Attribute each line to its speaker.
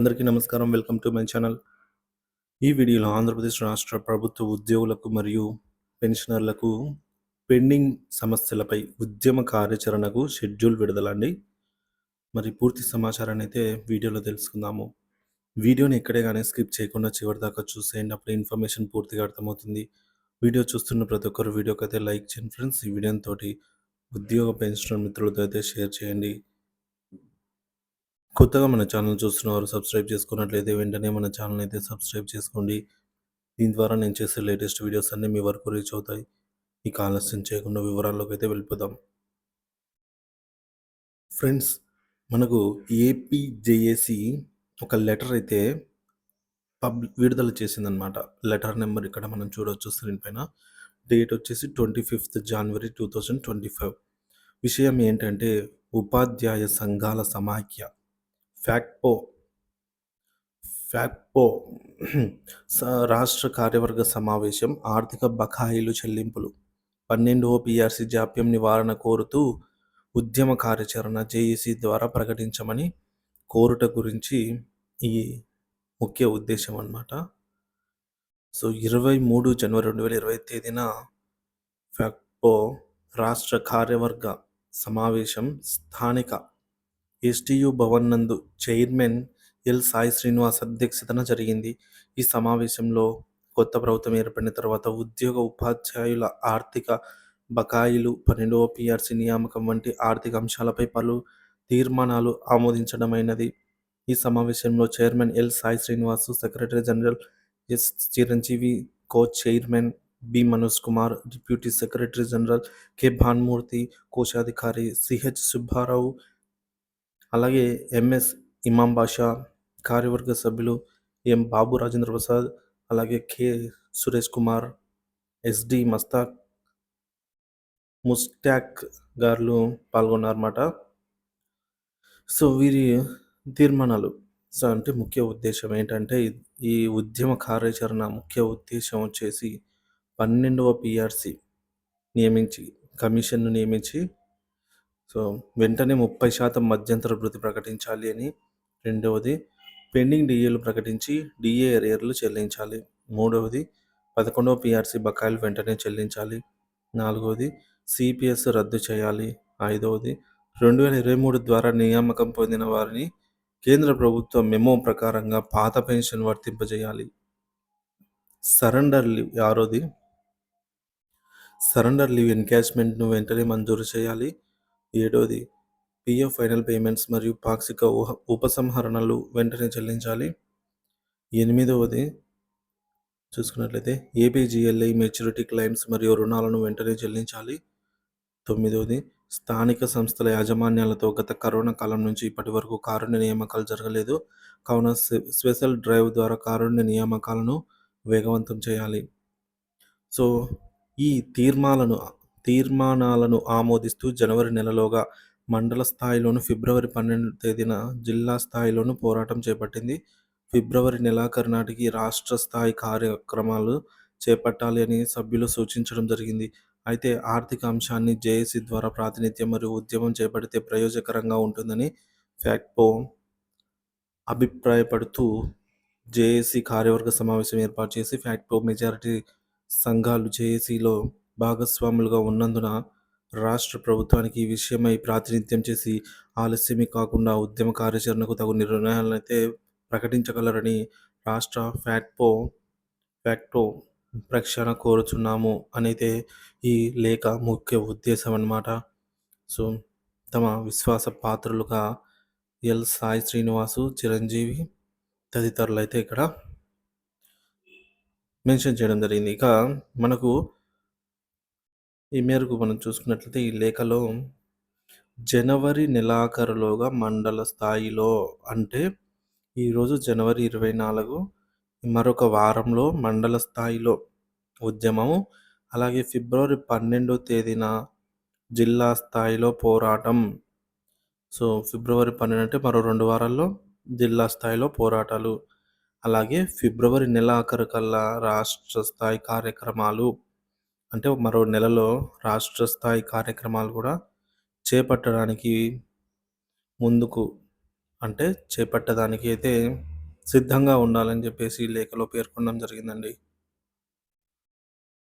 Speaker 1: అందరికీ నమస్కారం. Welcome to my channel. ఈ వీడియోలో ఆంధ్రప్రదేశ్ రాష్ట్ర ప్రభుత్వ ఉద్యోగులకు మరియు పెన్షనర్లకు పెండింగ్ సమస్యలపై ఉద్యమ కార్యాచరణకు షెడ్యూల్ విడుదలండి. మరి పూర్తి సమాచారాన్ని అయితే వీడియోలో తెలుసుకుందాము. వీడియోని ఎక్కడే కానీ స్కిప్ చేయకుండా చివరి దాకా చూసేయండి అప్పుడు ఇన్ఫర్మేషన్ పూర్తిగా అర్థమవుతుంది. వీడియో చూస్తున్న ప్రతి ఒక్కరు వీడియోకి అయితే లైక్ చేయండి ఫ్రెండ్స్. ఈ వీడియోని తోటి ఉద్యోగ పెన్షనర్ మిత్రులతో అయితే షేర్ చేయండి. కొత్తగా మన ఛానల్ చూస్తున్నవారు సబ్స్క్రైబ్ చేసుకున్నట్లయితే వెంటనే మన ఛానల్ అయితే సబ్స్క్రైబ్ చేసుకోండి. దీని ద్వారా నేను చేసే లేటెస్ట్ వీడియోస్ అన్నీ మీ వరకు రీచ్ అవుతాయి. ఇక ఆలస్యం చేయకుండా వివరాల్లోకి అయితే వెళ్ళిపోదాం. ఫ్రెండ్స్ మనకు ఏపీజేఏసి ఒక లెటర్ అయితే పబ్ విడుదల చేసిందనమాట లెటర్ నెంబర్ ఇక్కడ మనం చూడవచ్చు స్క్రీన్ పైన. డేట్ వచ్చేసి twenty fifth January two thousand twenty five. విషయం ఏంటంటే ఉపాధ్యాయ సంఘాల సమాఖ్య. ఫ్యాక్పో ఫ్యాక్పో స- రాష్ట్ర కార్యవర్గ సమావేశం ఆర్థిక బకాయిలు చెల్లింపులు. పన్నెండవ పిఆర్సి జాప్యం నివారణ కోరుతూ ఉద్యమ కార్యాచరణ జేఏసీ ద్వారా ప్రకటించమని కోరుట గురించి ఈ ముఖ్య ఉద్దేశం అన్నమాట. సో ఇరవై మూడు జనవరి రెండు వేల ఇరవై తేదీన ఫ్యాక్పో రాష్ట్ర కార్యవర్గ సమావేశం స్థానిక ఎస్టియు భవన్ నందు చైర్మన్ ఎల్ సాయి శ్రీనివాస్ అధ్యక్షతన జరిగింది. ఈ సమావేశంలో కొత్త ప్రభుత్వం ఏర్పడిన తర్వాత ఉద్యోగ ఉపాధ్యాయుల ఆర్థిక బకాయిలు పన్నెండవ పిఆర్సి నియామకం వంటి ఆర్థిక అంశాలపై పలు తీర్మానాలు ఆమోదించడమైనది. ఈ సమావేశంలో chairman L Sai Srinivas secretary general S Chiranjeevi co chairman B Manoj Kumar deputy secretary general K Bhanmurthy కోశాధికారి సిహెచ్ సుబ్బారావు అలాగే ఎంఎస్ ఇమాం బాషా కార్యవర్గ సభ్యులు ఎం బాబు రాజేంద్ర ప్రసాద్ అలాగే కె సురేష్ కుమార్ ఎస్డి మస్తాక్ ముస్టాక్ గారు పాల్గొన్నారన్నమాట. సో వీరి తీర్మానాలు సో అంటే ముఖ్య ఉద్దేశం ఏంటంటే ఈ- ఉద్యమ కార్యాచరణ ముఖ్య ఉద్దేశం వచ్చేసి పన్నెండవ పిఆర్సి నియమించి కమిషన్ను నియమించి సో వెంటనే ముప్పై శాతం మధ్యంతర వృద్ధి ప్రకటించాలి అని రెండవది పెండింగ్ డిఏలు ప్రకటించి డిఏ ఎరియర్లు చెల్లించాలి. మూడవది పదకొండవ పిఆర్సీ బకాయిలు వెంటనే చెల్లించాలి. నాలుగవది సిపిఎస్ రద్దు చేయాలి. ఐదవది రెండు వేల ఇరవై మూడు ద్వారా నియామకం పొందిన వారిని కేంద్ర ప్రభుత్వ మెమో ప్రకారంగా పాత పెన్షన్ వర్తింపజేయాలి. సరెండర్ లీవ్ ఆరోది సరెండర్ లీవ్ ఎన్కాష్మెంట్ను వెంటనే మంజూరు చేయాలి. ఏడోది పిఎఫ్ ఫైనల్ పేమెంట్స్ మరియు పాక్షిక ఊహ ఉపసంహరణలు వెంటనే చెల్లించాలి. ఎనిమిదవది చూసుకున్నట్లయితే ఏపీజీఎల్ఐ మెచ్యూరిటీ క్లైమ్స్ మరియు రుణాలను వెంటనే చెల్లించాలి. తొమ్మిదవది స్థానిక సంస్థల యాజమాన్యాలతో గత కరోనా కాలం నుంచి ఇప్పటి వరకు కారుణ్య నియామకాలు జరగలేదు. కావున స్పె- స్పెషల్ డ్రైవ్ ద్వారా కారుణ్య నియామకాలను వేగవంతం చేయాలి. సో ఈ తీర్మాలను తీర్మానాలను ఆమోదిస్తూ జనవరి నెలలోగా మండల స్థాయిలోను ఫిబ్రవరి పన్నెండు తేదీన జిల్లా స్థాయిలోను పోరాటం చేపట్టింది. ఫిబ్రవరి నెలాఖరు నాటికి రాష్ట్ర స్థాయి కార్యక్రమాలు చేపట్టాలి అని సభ్యులు సూచించడం జరిగింది. అయితే ఆర్థిక అంశాన్ని జేఏసీ ద్వారా ప్రాతినిధ్యం మరియు ఉద్యమం చేపడితే ప్రయోజకరంగా ఉంటుందని ఫ్యాక్పో అభిప్రాయపడుతూ జేఏసీ కార్యవర్గ సమావేశం ఏర్పాటు చేసి ఫ్యాక్టో మెజారిటీ సంఘాలు జేఏసీలో భాగస్వాములుగా ఉన్నందున రాష్ట్ర ప్రభుత్వానికి ఈ విషయమై ప్రాతినిధ్యం చేసి ఆలస్యమే కాకుండా ఉద్యమ కార్యాచరణకు తగు నిర్ణయాలను అయితే ప్రకటించగలరని రాష్ట్ర ఫ్యాక్పో ఫ్యాక్టో ప్రక్షాళన కోరుచున్నాము అనైతే ఈ లేఖ ముఖ్య ఉద్దేశం అన్నమాట సో తమ విశ్వాస పాత్రలుగా ఎల్. సాయి శ్రీనివాసు చిరంజీవి తదితరులు అయితే ఇక్కడ మెన్షన్ చేయడం జరిగింది. ఇక మనకు ఈ మేరకు మనం చూసుకున్నట్లయితే ఈ లేఖలో జనవరి నెలాఖరులోగా మండల స్థాయిలో అంటే ఈరోజు జనవరి ఇరవై నాలుగు మరొక వారంలో మండల స్థాయిలో ఉద్యమము అలాగే ఫిబ్రవరి పన్నెండో తేదీన జిల్లా స్థాయిలో పోరాటం. సో ఫిబ్రవరి పన్నెండు అంటే మరో రెండు వారాల్లో జిల్లా స్థాయిలో పోరాటాలు అలాగే ఫిబ్రవరి నెలాఖరు కల్లా రాష్ట్ర స్థాయి కార్యక్రమాలు. అంటే మరో నెలలో రాష్ట్ర స్థాయి కార్యక్రమాలు కూడా చేపట్టడానికి ముందుకు అంటే చేపట్టడానికి అయితే సిద్ధంగా ఉండాలని చెప్పేసి లేఖలో పేర్కొనడం జరిగిందండి.